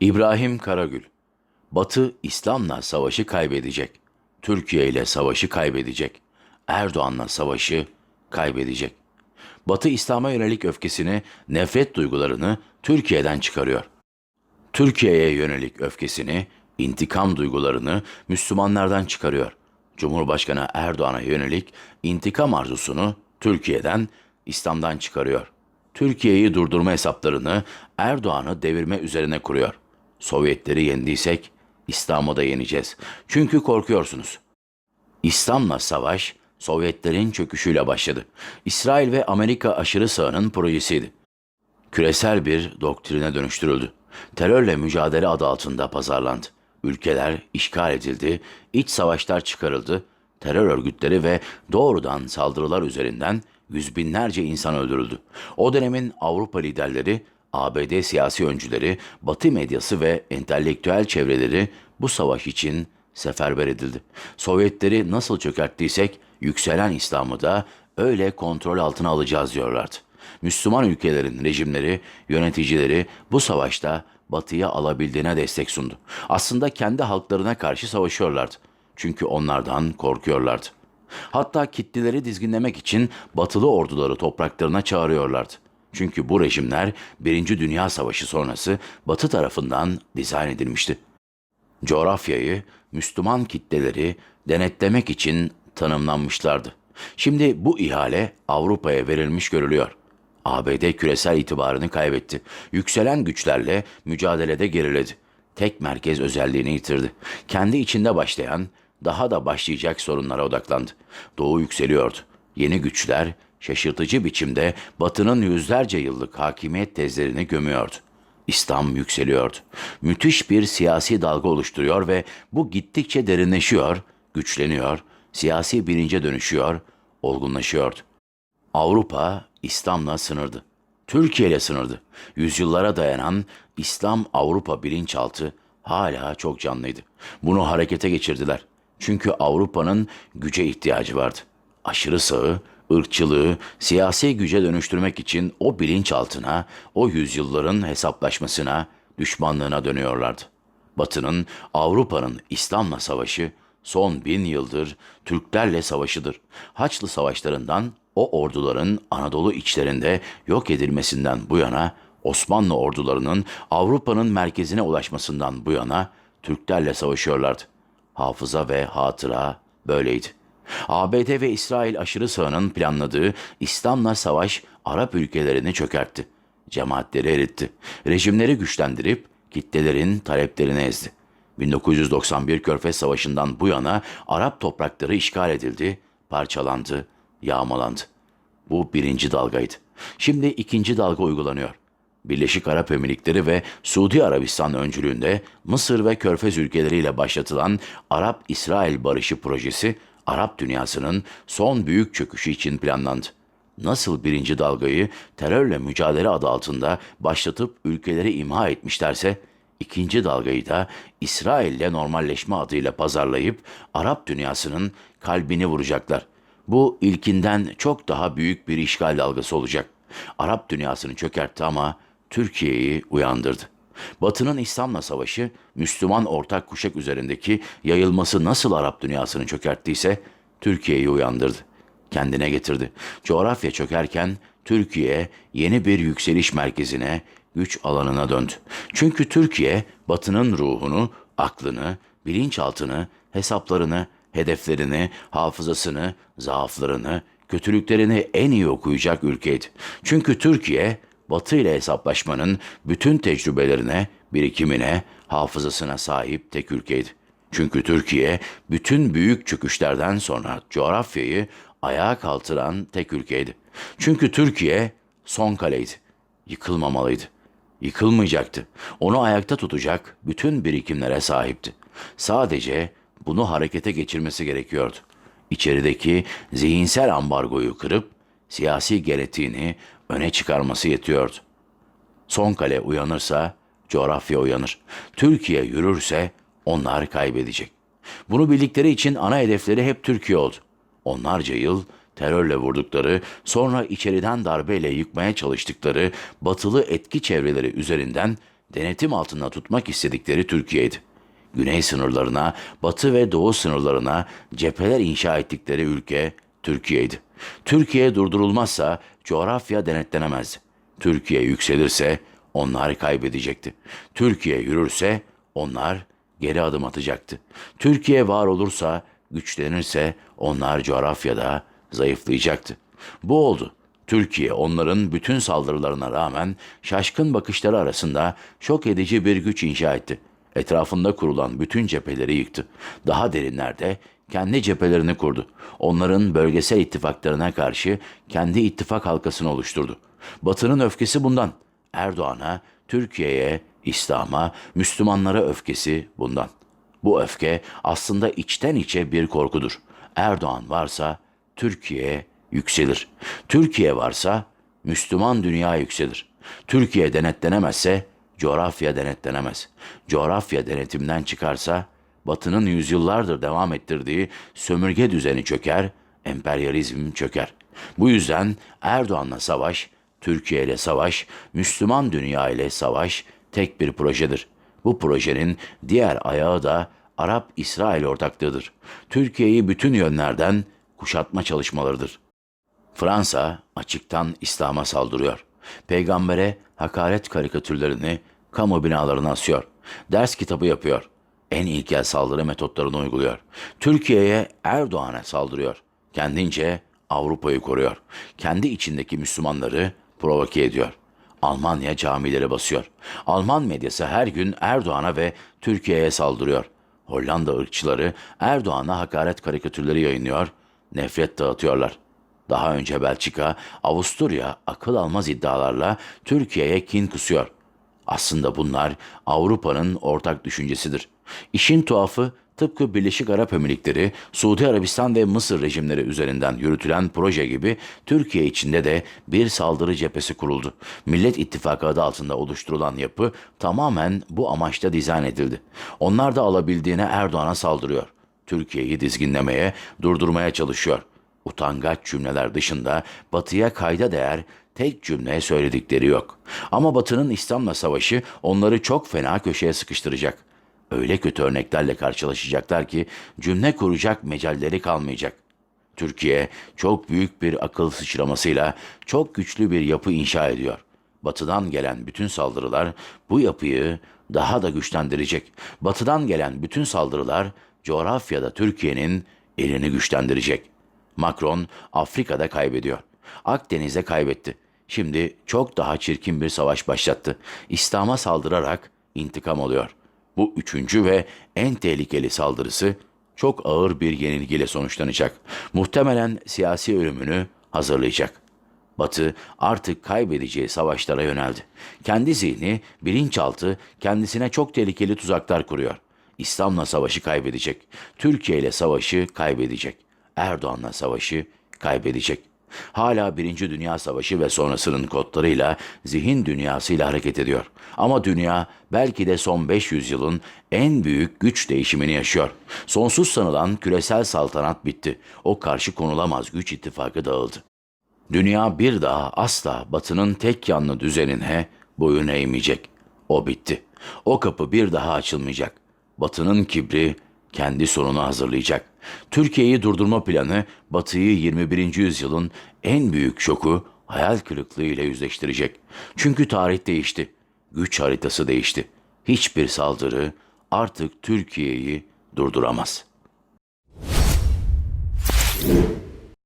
İbrahim Karagül Batı İslam'la savaşı kaybedecek. Türkiye ile savaşı kaybedecek. Erdoğan'la savaşı kaybedecek. Batı İslam'a yönelik öfkesini, nefret duygularını Türkiye'den çıkarıyor. Türkiye'ye yönelik öfkesini, intikam duygularını Müslümanlardan çıkarıyor. Cumhurbaşkanı Erdoğan'a yönelik intikam arzusunu Türkiye'den, İslam'dan çıkarıyor. Türkiye'yi durdurma hesaplarını Erdoğan'ı devirme üzerine kuruyor. Sovyetleri yendiysek İslam'ı da yeneceğiz. Çünkü korkuyorsunuz. İslam'la savaş Sovyetlerin çöküşüyle başladı. İsrail ve Amerika aşırı sağının projesiydi. Küresel bir doktrine dönüştürüldü. Terörle mücadele adı altında pazarlandı. Ülkeler işgal edildi, iç savaşlar çıkarıldı, terör örgütleri ve doğrudan saldırılar üzerinden yüz binlerce insan öldürüldü. O dönemin Avrupa liderleri, ABD siyasi öncüleri, Batı medyası ve entelektüel çevreleri bu savaş için seferber edildi. Sovyetleri nasıl çökerttiysek yükselen İslam'ı da öyle kontrol altına alacağız diyorlardı. Müslüman ülkelerin rejimleri, yöneticileri bu savaşta Batı'ya alabildiğine destek sundu. Aslında kendi halklarına karşı savaşıyorlardı. Çünkü onlardan korkuyorlardı. Hatta kitleleri dizginlemek için batılı orduları topraklarına çağırıyorlardı. Çünkü bu rejimler Birinci Dünya Savaşı sonrası Batı tarafından dizayn edilmişti. Coğrafyayı, Müslüman kitleleri denetlemek için tanımlanmışlardı. Şimdi bu ihale Avrupa'ya verilmiş görülüyor. ABD küresel itibarını kaybetti. Yükselen güçlerle mücadelede geriledi. Tek merkez özelliğini yitirdi. Kendi içinde başlayan, daha da başlayacak sorunlara odaklandı. Doğu yükseliyordu. Yeni güçler şaşırtıcı biçimde Batı'nın yüzlerce yıllık hakimiyet tezlerini gömüyordu. İslam yükseliyordu. Müthiş bir siyasi dalga oluşturuyor ve bu gittikçe derinleşiyor, güçleniyor, siyasi bilince dönüşüyor, olgunlaşıyordu. Avrupa İslam'la sınırdı. Türkiye ile sınırdı. Yüzyıllara dayanan İslam Avrupa bilinçaltı hala çok canlıydı. Bunu harekete geçirdiler. Çünkü Avrupa'nın güce ihtiyacı vardı. Aşırı sağı, ırkçılığı siyasi güce dönüştürmek için o bilinçaltına, o yüzyılların hesaplaşmasına, düşmanlığına dönüyorlardı. Batı'nın, Avrupa'nın İslam'la savaşı son bin yıldır Türklerle savaşıdır. Haçlı savaşlarından o orduların Anadolu içlerinde yok edilmesinden bu yana Osmanlı ordularının Avrupa'nın merkezine ulaşmasından bu yana Türklerle savaşıyorlardı. Hafıza ve hatıra böyleydi. ABD ve İsrail aşırı sağının planladığı İslam'la savaş Arap ülkelerini çökertti. Cemaatleri eritti. Rejimleri güçlendirip kitlelerin taleplerini ezdi. 1991 Körfez Savaşı'ndan bu yana Arap toprakları işgal edildi, parçalandı, yağmalandı. Bu birinci dalgaydı. Şimdi ikinci dalga uygulanıyor. Birleşik Arap Emirlikleri ve Suudi Arabistan öncülüğünde Mısır ve Körfez ülkeleriyle başlatılan Arap-İsrail Barışı Projesi, Arap dünyasının son büyük çöküşü için planlandı. Nasıl birinci dalgayı terörle mücadele adı altında başlatıp ülkeleri imha etmişlerse, ikinci dalgayı da İsrail'le normalleşme adıyla pazarlayıp Arap dünyasının kalbini vuracaklar. Bu ilkinden çok daha büyük bir işgal dalgası olacak. Arap dünyasını çökertti ama Türkiye'yi uyandırdı. Batı'nın İslam'la savaşı, Müslüman ortak kuşak üzerindeki yayılması nasıl Arap dünyasını çökerttiyse Türkiye'yi uyandırdı. Kendine getirdi. Coğrafya çökerken Türkiye yeni bir yükseliş merkezine, güç alanına döndü. Çünkü Türkiye Batı'nın ruhunu, aklını, bilinçaltını, hesaplarını, hedeflerini, hafızasını, zaaflarını, kötülüklerini en iyi okuyacak ülkeydi. Çünkü Türkiye Batı ile hesaplaşmanın bütün tecrübelerine, birikimine, hafızasına sahip tek ülkeydi. Çünkü Türkiye bütün büyük çöküşlerden sonra coğrafyayı ayağa kaldıran tek ülkeydi. Çünkü Türkiye son kaleydi. Yıkılmamalıydı. Yıkılmayacaktı. Onu ayakta tutacak bütün birikimlere sahipti. Sadece bunu harekete geçirmesi gerekiyordu. İçerideki zihinsel ambargoyu kırıp siyasi genetiğini öne çıkarması yetiyordu. Son kale uyanırsa coğrafya uyanır. Türkiye yürürse onlar kaybedecek. Bunu bildikleri için ana hedefleri hep Türkiye oldu. Onlarca yıl terörle vurdukları, sonra içeriden darbeyle yıkmaya çalıştıkları batılı etki çevreleri üzerinden denetim altında tutmak istedikleri Türkiye'ydi. Güney sınırlarına, batı ve doğu sınırlarına cepheler inşa ettikleri ülke Türkiye'ydi. Türkiye durdurulmazsa coğrafya denetlenemezdi. Türkiye yükselirse onlar kaybedecekti. Türkiye yürürse onlar geri adım atacaktı. Türkiye var olursa, güçlenirse onlar coğrafyada zayıflayacaktı. Bu oldu. Türkiye onların bütün saldırılarına rağmen şaşkın bakışları arasında şok edici bir güç inşa etti. Etrafında kurulan bütün cepheleri yıktı. Daha derinlerde kendi cephelerini kurdu. Onların bölgesel ittifaklarına karşı kendi ittifak halkasını oluşturdu. Batı'nın öfkesi bundan. Erdoğan'a, Türkiye'ye, İslam'a, Müslümanlara öfkesi bundan. Bu öfke aslında içten içe bir korkudur. Erdoğan varsa Türkiye yükselir. Türkiye varsa Müslüman dünya yükselir. Türkiye denetlenemezse coğrafya denetlenemez. Coğrafya denetimden çıkarsa Batı'nın yüzyıllardır devam ettirdiği sömürge düzeni çöker, emperyalizm çöker. Bu yüzden Erdoğan'la savaş, Türkiye ile savaş, Müslüman dünya ile savaş tek bir projedir. Bu projenin diğer ayağı da Arap-İsrail ortaklığıdır. Türkiye'yi bütün yönlerden kuşatma çalışmalarıdır. Fransa açıktan İslam'a saldırıyor. Peygambere hakaret karikatürlerini kamu binalarına asıyor. Ders kitabı yapıyor. En ilkel saldırı metotlarını uyguluyor. Türkiye'ye Erdoğan'a saldırıyor. Kendince Avrupa'yı koruyor. Kendi içindeki Müslümanları provoke ediyor. Almanya camileri basıyor. Alman medyası her gün Erdoğan'a ve Türkiye'ye saldırıyor. Hollanda ırkçıları Erdoğan'a hakaret karikatürleri yayınlıyor, nefret dağıtıyorlar. Daha önce Belçika, Avusturya akıl almaz iddialarla Türkiye'ye kin kusuyor. Aslında bunlar Avrupa'nın ortak düşüncesidir. İşin tuhafı tıpkı Birleşik Arap Emirlikleri, Suudi Arabistan ve Mısır rejimleri üzerinden yürütülen proje gibi Türkiye içinde de bir saldırı cephesi kuruldu. Millet İttifakı adı altında oluşturulan yapı tamamen bu amaçla dizayn edildi. Onlar da alabildiğine Erdoğan'a saldırıyor. Türkiye'yi dizginlemeye, durdurmaya çalışıyor. Utangaç cümleler dışında batıya kayda değer tek cümle söyledikleri yok. Ama batının İslam'la savaşı onları çok fena köşeye sıkıştıracak. Öyle kötü örneklerle karşılaşacaklar ki cümle kuracak mecalleri kalmayacak. Türkiye çok büyük bir akıl sıçramasıyla çok güçlü bir yapı inşa ediyor. Batıdan gelen bütün saldırılar bu yapıyı daha da güçlendirecek. Batıdan gelen bütün saldırılar coğrafyada Türkiye'nin elini güçlendirecek. Macron Afrika'da kaybediyor. Akdeniz'de kaybetti. Şimdi çok daha çirkin bir savaş başlattı. İslam'a saldırarak intikam alıyor. Bu üçüncü ve en tehlikeli saldırısı çok ağır bir yenilgiyle sonuçlanacak. Muhtemelen siyasi ölümünü hazırlayacak. Batı artık kaybedeceği savaşlara yöneldi. Kendi zihni, bilinçaltı kendisine çok tehlikeli tuzaklar kuruyor. İslam'la savaşı kaybedecek. Türkiye ile savaşı kaybedecek. Erdoğan'la savaşı kaybedecek. Hala Birinci Dünya Savaşı ve sonrasının kodlarıyla zihin dünyasıyla hareket ediyor. Ama dünya belki de son 500 yılın en büyük güç değişimini yaşıyor. Sonsuz sanılan küresel saltanat bitti. O karşı konulamaz güç ittifakı dağıldı. Dünya bir daha asla batının tek yanlı düzenine boyun eğmeyecek. O bitti. O kapı bir daha açılmayacak. Batının kibri kendi sonunu hazırlayacak. Türkiye'yi durdurma planı Batı'yı 21. yüzyılın en büyük şoku hayal kırıklığı ile yüzleştirecek. Çünkü tarih değişti. Güç haritası değişti. Hiçbir saldırı artık Türkiye'yi durduramaz.